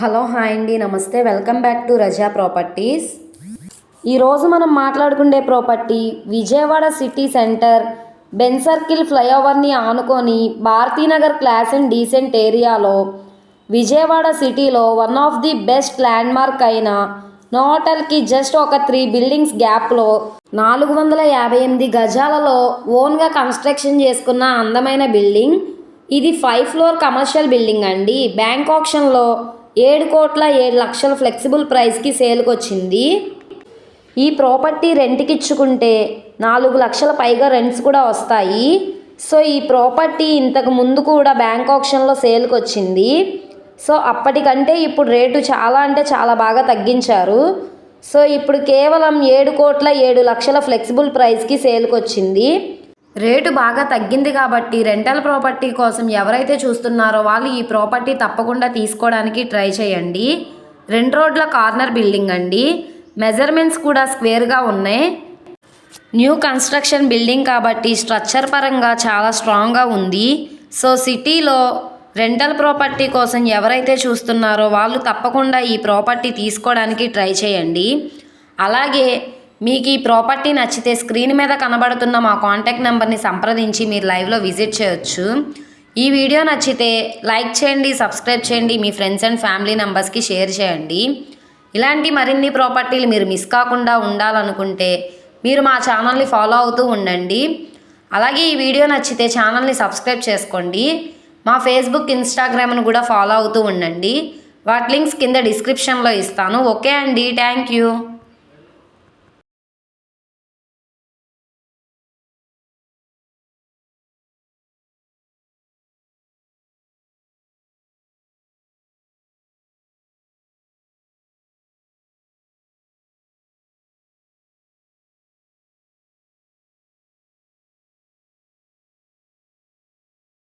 Hello hi అండి. నమస్తే. Welcome back to Raza properties. ఈరోజు మనం మాట్లాడుకునే property Vijayawada city centre Benz circle ఫ్లైఓవర్ని ఆనుకొని భారతీనగర్ క్లాస్ అండ్ డీసెంట్ ఏరియాలో విజయవాడ సిటీలో one of the best landmark అయిన నోటల్కి జస్ట్ ఒక త్రీ బిల్డింగ్స్ గ్యాప్లో నాలుగు వందల యాభై ఎనిమిది గజాలలో ఓన్గా కన్స్ట్రక్షన్ చేసుకున్న అందమైన బిల్డింగ్. ఇది ఫైవ్ ఫ్లోర్ కమర్షియల్ బిల్డింగ్ అండి. బ్యాంక్ ఆప్షన్లో ఏడు కోట్ల ఏడు లక్షల ఫ్లెక్సిబుల్ ప్రైస్కి సేల్కి వచ్చింది ఈ ప్రాపర్టీ రెంట్కి ఇచ్చుకుంటే నాలుగు లక్షల పైగా రెంట్స్ కూడా వస్తాయి. సో ఈ ప్రాపర్టీ ఇంతకు ముందు కూడా బ్యాంక్ ఆప్షన్లో సేల్కి వచ్చింది సో అప్పటికంటే ఇప్పుడు రేటు చాలా అంటే చాలా బాగా తగ్గించారు. సో ఇప్పుడు కేవలం ఏడు కోట్ల ఏడు లక్షల ఫ్లెక్సిబుల్ ప్రైస్కి సేల్కి వచ్చింది రేటు బాగా తగ్గింది కాబట్టి రెంటల్ ప్రాపర్టీ కోసం ఎవరైతే చూస్తున్నారో వాళ్ళు ఈ ప్రాపర్టీ తప్పకుండా తీసుకోవడానికి ట్రై చేయండి. రెండు రోడ్ల కార్నర్ బిల్డింగ్ అండి. మెజర్మెంట్స్ కూడా స్క్వేర్గా ఉన్నాయి. న్యూ కన్స్ట్రక్షన్ బిల్డింగ్ కాబట్టి స్ట్రక్చర్ పరంగా చాలా స్ట్రాంగ్గా ఉంది. సో సిటీలో రెంటల్ ప్రాపర్టీ కోసం ఎవరైతే చూస్తున్నారో వాళ్ళు తప్పకుండా ఈ ప్రాపర్టీ తీసుకోవడానికి ట్రై చేయండి. అలాగే మీకు ఈ ప్రాపర్టీ నచ్చితే స్క్రీన్ మీద కనబడుతున్న మా కాంటాక్ట్ నెంబర్ని సంప్రదించి మీరు లైవ్లో విజిట్ చేయొచ్చు. ఈ వీడియో నచ్చితే లైక్ చేయండి సబ్స్క్రైబ్ చేయండి మీ ఫ్రెండ్స్ అండ్ ఫ్యామిలీ మెంబర్స్కి షేర్ చేయండి. ఇలాంటి మరిన్ని ప్రాపర్టీలు మీరు మిస్ కాకుండా ఉండాలనుకుంటే మీరు మా ఛానల్ని ఫాలో అవుతూ ఉండండి. అలాగే ఈ వీడియో నచ్చితే ఛానల్ని సబ్స్క్రైబ్ చేసుకోండి. మా ఫేస్బుక్ ఇన్స్టాగ్రామ్ను కూడా ఫాలో అవుతూ ఉండండి. వాటి లింక్స్ కింద డిస్క్రిప్షన్లో ఇస్తాను. ఓకే అండి. Thank you.